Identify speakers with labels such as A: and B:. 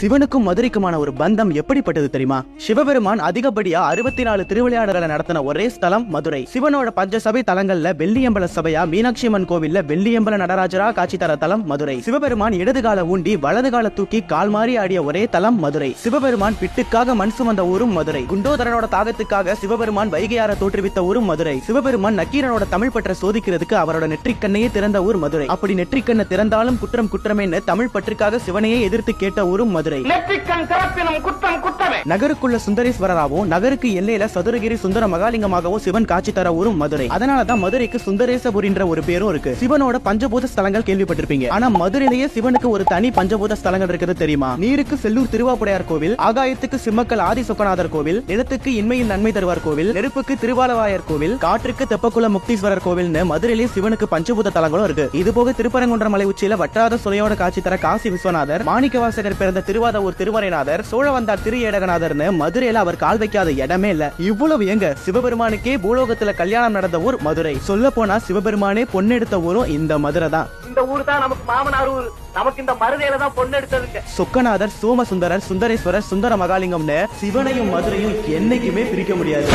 A: சிவனுக்கும் மதுரைக்குமான ஒரு பந்தம் எப்படிப்பட்டது தெரியுமா? சிவபெருமான் அதிகப்படியா அறுபத்தி நாலு திருவிளையாடல்களை நடத்தின ஒரே ஸ்தலம் மதுரை. சிவனோட பஞ்சசபை தலங்கள்ல வெள்ளியம்பல சபையா மீனாட்சி அம்மன் கோவில்ல வெள்ளியம்பல நடராஜரா காட்சி தர தலம் மதுரை. சிவபெருமான் இடது கால ஊண்டி வலது கால தூக்கி கால் மாறி ஆடிய ஒரே தலம் மதுரை. சிவபெருமான் பிட்டுக்காக மண் சுமந்த ஊரும் மதுரை. குண்டோதரனோட தாகத்துக்காக சிவபெருமான் வைகையார தோற்றுவித்த ஊரும் மதுரை. சிவபெருமான் நக்கீரனோட தமிழ் பற்ற சோதிக்கிறதுக்கு அவரோட நெற்றிக்கண்ணையே திறந்த ஊர் மதுரை. அப்படி நெற்றிக்கண்ணை திறந்தாலும் குற்றம் குற்றமேன்னு தமிழ் பற்றுக்காக சிவனையே எதிர்த்து கேட்ட ஊரும் மதுரை.
B: குற்றமே
A: நகருக்குள்ள சுந்தரேஸ்வரராகவும் நகருக்கு எல்லையில சதுரகிரி சுந்தர மகாலிங்கமாகவும் சிவன் காட்சி தர ஊரும் மதுரை. அதனாலதான் மதுரைக்கு சுந்தரேசபுரின்ற ஒரு பேரும் இருக்கு. சிவனோட பஞ்சபூத ஸ்தலங்கள் கேள்விப்பட்டிருப்பீங்க. ஆனா மதுரையிலேயே சிவனுக்கு ஒரு தனி பஞ்சபூத ஸ்தலங்கள் இருக்குது தெரியுமா? நீருக்கு செல்லூர் திருவாப்புடையார் கோவில் ஆகாயத்துக்கு சிம்மக்கல் ஆதி சொக்கநாதர் கோவில் நிலத்துக்கு இன்மையில் நன்மை தருவார் கோவில் நெருப்புக்கு திருவாலவாயர் கோவில் காற்றுக்கு தெப்பக்குள முக்தீஸ்வரர் கோவில்னு மதுரையிலேயே சிவனுக்கு பஞ்சபூத தலங்களும் இருக்கு. இது போக திருப்பரங்குன்ற மலை உச்சியில வட்டார சுலையோட காட்சி தர காசி விஸ்வநாதர் மாணிக்கவாசகர் பிறந்த திருவாதவூர் திருமறைநாதர் சோழவந்தார் திரு ஏடகநாதர்னு மதுரையில அவர் கால் வைக்காத இடமே இல்ல. இவ்வளவு எங்க? சிவபெருமானுக்கே பூலோகத்துல கல்யாணம் நடந்த ஊர் மதுரை. சொல்ல போனா சிவபெருமானே பொன்னெடுத்த ஊரும் இந்த மதுரை தான்.
B: இந்த ஊர் தான் நமக்கு மாமனார் ஊர். நமக்கு இந்த மருதையில தான் பொண்ணு எடுத்ததுங்க
A: சொக்கநாதர் சோமசுந்தரர் சுந்தரேஸ்வரர் சுந்தர மகாலிங்கம்னு சிவனையும் மதுரையும் என்னைக்குமே பிரிக்க முடியாது.